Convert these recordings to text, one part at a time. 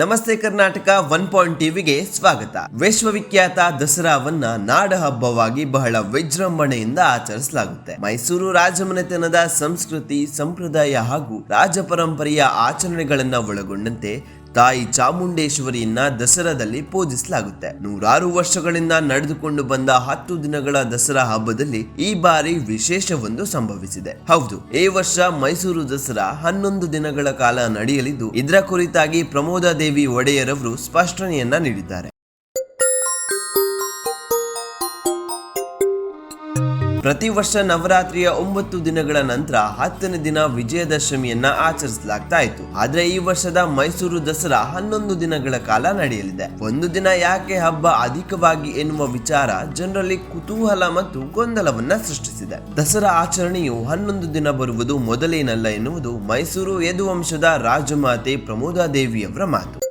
ನಮಸ್ತೆ Karnataka one point ಟಿವಿಗೆ ಸ್ವಾಗತ. ವಿಶ್ವವಿಖ್ಯಾತ ದಸರಾವನ್ನ ನಾಡ ಹಬ್ಬವಾಗಿ ಬಹಳ ವಿಜೃಂಭಣೆಯಿಂದ ಆಚರಿಸಲಾಗುತ್ತೆ. ಮೈಸೂರು ರಾಜಮನೆತನದ ಸಂಸ್ಕೃತಿ, ಸಂಪ್ರದಾಯ ಹಾಗೂ ರಾಜ ಪರಂಪರೆಯ ಆಚರಣೆಗಳನ್ನ ಒಳಗೊಂಡಂತೆ ತಾಯಿ ಚಾಮುಂಡೇಶ್ವರಿಯನ್ನ ದಸರಾದಲ್ಲಿ ಪೂಜಿಸಲಾಗುತ್ತೆ. ನೂರಾರು ವರ್ಷಗಳಿಂದ ನಡೆದುಕೊಂಡು ಬಂದ ಹತ್ತು ದಿನಗಳ ದಸರಾ ಹಬ್ಬದಲ್ಲಿ ಈ ಬಾರಿ ವಿಶೇಷವೊಂದು ಸಂಭವಿಸಿದೆ. ಹೌದು, ಈ ವರ್ಷ ಮೈಸೂರು ದಸರಾ ಹನ್ನೊಂದು ದಿನಗಳ ಕಾಲ ನಡೆಯಲಿದ್ದು, ಇದರ ಕುರಿತಾಗಿ ಪ್ರಮೋದಾದೇವಿ ಒಡೆಯರವರು ಸ್ಪಷ್ಟನೆಯನ್ನ ನೀಡಿದ್ದಾರೆ. ಪ್ರತಿ ವರ್ಷ ನವರಾತ್ರಿಯ ಒಂಬತ್ತು ದಿನಗಳ ನಂತರ ಹತ್ತನೇ ದಿನ ವಿಜಯದಶಮಿಯನ್ನ ಆಚರಿಸಲಾಗ್ತಾ ಇತ್ತು ಆದ್ರೆ ಈ ವರ್ಷದ ಮೈಸೂರು ದಸರಾ ಹನ್ನೊಂದು ದಿನಗಳ ಕಾಲ ನಡೆಯಲಿದೆ. ಒಂದು ದಿನ ಯಾಕೆ ಹಬ್ಬ ಅಧಿಕವಾಗಿ ಎನ್ನುವ ವಿಚಾರ ಜನರಲ್ಲಿ ಕುತೂಹಲ ಮತ್ತು ಗೊಂದಲವನ್ನ ಸೃಷ್ಟಿಸಿದೆ. ದಸರಾ ಆಚರಣೆಯು ಹನ್ನೊಂದು ದಿನ ಬರುವುದು ಮೊದಲೇನಲ್ಲ ಎನ್ನುವುದು ಮೈಸೂರು ಯದುವಂಶದ ರಾಜಮಾತೆ ಪ್ರಮೋದಾದೇವಿಯವರ ಮಾತು.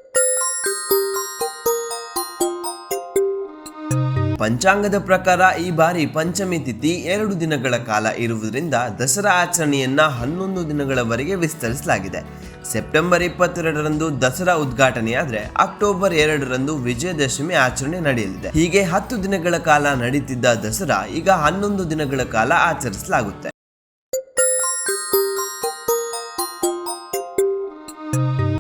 ಪಂಚಾಂಗದ ಪ್ರಕಾರ ಈ ಬಾರಿ ಪಂಚಮಿ ತಿಥಿ ಎರಡು ದಿನಗಳ ಕಾಲ ಇರುವುದರಿಂದ ದಸರಾ ಆಚರಣೆಯನ್ನ ಹನ್ನೊಂದು ದಿನಗಳವರೆಗೆ ವಿಸ್ತರಿಸಲಾಗಿದೆ. ಸೆಪ್ಟೆಂಬರ್ ಇಪ್ಪತ್ತೆರಡರಂದು ದಸರಾ ಉದ್ಘಾಟನೆಯಾದ್ರೆ ಅಕ್ಟೋಬರ್ ಎರಡರಂದು ವಿಜಯದಶಮಿ ಆಚರಣೆ ನಡೆಯಲಿದೆ. ಹೀಗೆ ಹತ್ತು ದಿನಗಳ ಕಾಲ ನಡೀತಿದ್ದ ದಸರಾ ಈಗ ಹನ್ನೊಂದು ದಿನಗಳ ಕಾಲ ಆಚರಿಸಲಾಗುತ್ತೆ.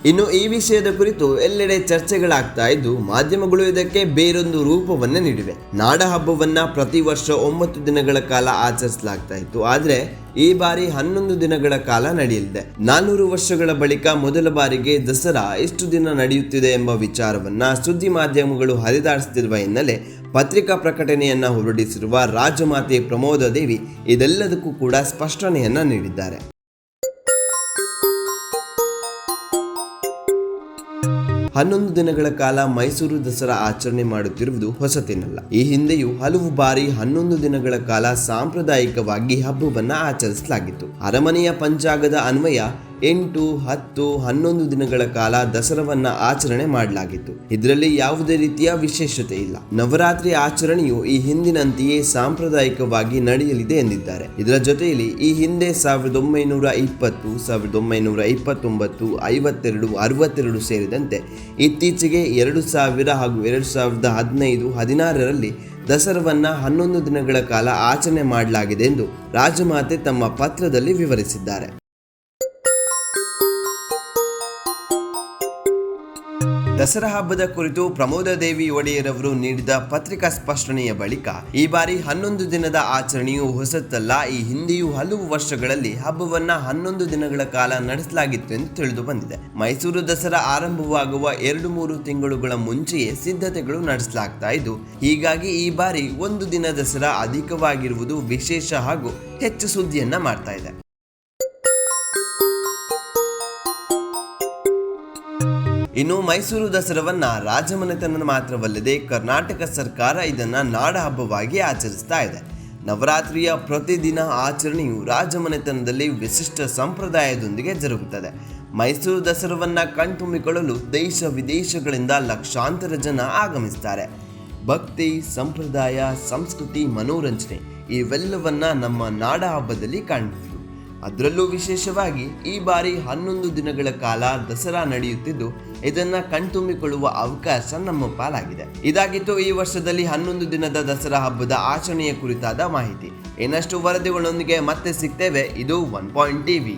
ಇನ್ನು ಈ ವಿಷಯದ ಕುರಿತು ಎಲ್ಲೆಡೆ ಚರ್ಚೆಗಳಾಗ್ತಾ ಇದ್ದು ಮಾಧ್ಯಮಗಳು ಇದಕ್ಕೆ ಬೇರೊಂದು ರೂಪವನ್ನ ನೀಡಿವೆ. ನಾಡ ಹಬ್ಬವನ್ನ ಪ್ರತಿ ವರ್ಷ ಒಂಬತ್ತು ದಿನಗಳ ಕಾಲ ಆಚರಿಸಲಾಗ್ತಾ ಇತ್ತು. ಆದ್ರೆ ಈ ಬಾರಿ ಹನ್ನೊಂದು ದಿನಗಳ ಕಾಲ ನಡೆಯಲಿದೆ. ನಾನೂರು ವರ್ಷಗಳ ಬಳಿಕ ಮೊದಲ ಬಾರಿಗೆ ದಸರಾ ಎಷ್ಟು ದಿನ ನಡೆಯುತ್ತಿದೆ ಎಂಬ ವಿಚಾರವನ್ನ ಸುದ್ದಿ ಮಾಧ್ಯಮಗಳು ಹರಿದಾಡಿಸುತ್ತಿರುವ ಹಿನ್ನೆಲೆ ಪತ್ರಿಕಾ ಪ್ರಕಟಣೆಯನ್ನ ಹೊರಡಿಸಿರುವ ರಾಜಮಾತೆ ಪ್ರಮೋದ ದೇವಿ ಇದೆಲ್ಲದಕ್ಕೂ ಕೂಡ ಸ್ಪಷ್ಟನೆಯನ್ನ ನೀಡಿದ್ದಾರೆ. ಹನ್ನೊಂದು ದಿನಗಳ ಕಾಲ ಮೈಸೂರು ದಸರಾ ಆಚರಣೆ ಮಾಡುತ್ತಿರುವುದು ಹೊಸತೇನಲ್ಲ. ಈ ಹಿಂದೆಯೂ ಹಲವು ಬಾರಿ ಹನ್ನೊಂದು ದಿನಗಳ ಕಾಲ ಸಾಂಪ್ರದಾಯಿಕವಾಗಿ ಹಬ್ಬವನ್ನ ಆಚರಿಸಲಾಗಿತ್ತು. ಅರಮನೆಯ ಪಂಚಾಗದ ಅನ್ವಯ ಎಂಟು, ಹತ್ತು, ಹನ್ನೊಂದು ದಿನಗಳ ಕಾಲ ದಸರಾವನ್ನ ಆಚರಣೆ ಮಾಡಲಾಗಿತ್ತು. ಇದರಲ್ಲಿ ಯಾವುದೇ ರೀತಿಯ ವಿಶೇಷತೆ ಇಲ್ಲ. ನವರಾತ್ರಿ ಆಚರಣೆಯು ಈ ಹಿಂದಿನಂತೆಯೇ ಸಾಂಪ್ರದಾಯಿಕವಾಗಿ ನಡೆಯಲಿದೆ ಎಂದಿದ್ದಾರೆ. ಇದರ ಜೊತೆಯಲ್ಲಿ ಈ ಹಿಂದೆ ಸಾವಿರದ ಒಂಬೈನೂರ ಇಪ್ಪತ್ತು, ಸಾವಿರದ ಒಂಬೈನೂರ ಇಪ್ಪತ್ತೊಂಬತ್ತು, ಐವತ್ತೆರಡು, ಅರವತ್ತೆರಡು ಸೇರಿದಂತೆ ಇತ್ತೀಚೆಗೆ ಎರಡು ಸಾವಿರ ಹಾಗೂ ಎರಡು ಸಾವಿರದ ಹದಿನೈದು, ಹದಿನಾರರಲ್ಲಿ ದಸರಾವನ್ನ ಹನ್ನೊಂದು ದಿನಗಳ ಕಾಲ ಆಚರಣೆ ಮಾಡಲಾಗಿದೆ ಎಂದು ರಾಜಮಾತೆ ತಮ್ಮ ಪತ್ರದಲ್ಲಿ ವಿವರಿಸಿದ್ದಾರೆ. ದಸರಾ ಹಬ್ಬದ ಕುರಿತು ಪ್ರಮೋದ ದೇವಿ ಒಡೆಯರವರು ನೀಡಿದ ಪತ್ರಿಕಾ ಸ್ಪಷ್ಟನೆಯ ಬಳಿಕ, ಈ ಬಾರಿ ಹನ್ನೊಂದು ದಿನದ ಆಚರಣೆಯು ಹೊಸತಲ್ಲ ಈ ಹಿಂದೆಯೂ ಹಲವು ವರ್ಷಗಳಲ್ಲಿ ಹಬ್ಬವನ್ನ ಹನ್ನೊಂದು ದಿನಗಳ ಕಾಲ ನಡೆಸಲಾಗಿತ್ತು ಎಂದು ತಿಳಿದು ಬಂದಿದೆ. ಮೈಸೂರು ದಸರಾ ಆರಂಭವಾಗುವ ಎರಡು ಮೂರು ತಿಂಗಳುಗಳ ಮುಂಚೆಯೇ ಸಿದ್ಧತೆಗಳು ನಡೆಸಲಾಗ್ತಾ ಇದ್ದು, ಹೀಗಾಗಿ ಈ ಬಾರಿ ಒಂದು ದಿನ ದಸರಾ ಅಧಿಕವಾಗಿರುವುದು ವಿಶೇಷ ಹಾಗೂ ಹೆಚ್ಚು ಸುದ್ದಿಯನ್ನ ಮಾಡ್ತಾ ಇನ್ನು ಮೈಸೂರು ದಸರವನ್ನ ರಾಜಮನೆತನ ಮಾತ್ರವಲ್ಲದೆ ಕರ್ನಾಟಕ ಸರ್ಕಾರ ಇದನ್ನ ನಾಡ ಹಬ್ಬವಾಗಿ ಆಚರಿಸ್ತಾ ಇದೆ. ನವರಾತ್ರಿಯ ಪ್ರತಿದಿನ ಆಚರಣೆಯು ರಾಜಮನೆತನದಲ್ಲಿ ವಿಶಿಷ್ಟ ಸಂಪ್ರದಾಯದೊಂದಿಗೆ ಜರುಗುತ್ತದೆ. ಮೈಸೂರು ದಸರಾವನ್ನ ಕಣ್ತುಂಬಿಕೊಳ್ಳಲು ದೇಶ ವಿದೇಶಗಳಿಂದ ಲಕ್ಷಾಂತರ ಜನ ಆಗಮಿಸ್ತಾರೆ. ಭಕ್ತಿ, ಸಂಪ್ರದಾಯ, ಸಂಸ್ಕೃತಿ, ಮನೋರಂಜನೆ ಇವೆಲ್ಲವನ್ನ ನಮ್ಮ ನಾಡ ಹಬ್ಬದಲ್ಲಿ ಕಾಣಬಹುದು ಅದರಲ್ಲೂ ವಿಶೇಷವಾಗಿ ಈ ಬಾರಿ ಹನ್ನೊಂದು ದಿನಗಳ ಕಾಲ ದಸರಾ ನಡೆಯುತ್ತಿದ್ದು, ಇದನ್ನ ಕಣ್ತುಂಬಿಕೊಳ್ಳುವ ಅವಕಾಶ ನಮ್ಮ ಪಾಲಾಗಿದೆ. ಇದಾಗಿತ್ತು ಈ ವರ್ಷದಲ್ಲಿ ಹನ್ನೊಂದು ದಿನದ ದಸರಾ ಹಬ್ಬದ ಆಚರಣೆಯ ಕುರಿತಾದ ಮಾಹಿತಿ. ಇನ್ನಷ್ಟು ವರದಿಗಳೊಂದಿಗೆ ಮತ್ತೆ ಸಿಗ್ತೇವೆ. ಇದು ಒನ್ ಪಾಯಿಂಟ್ ಟಿವಿ.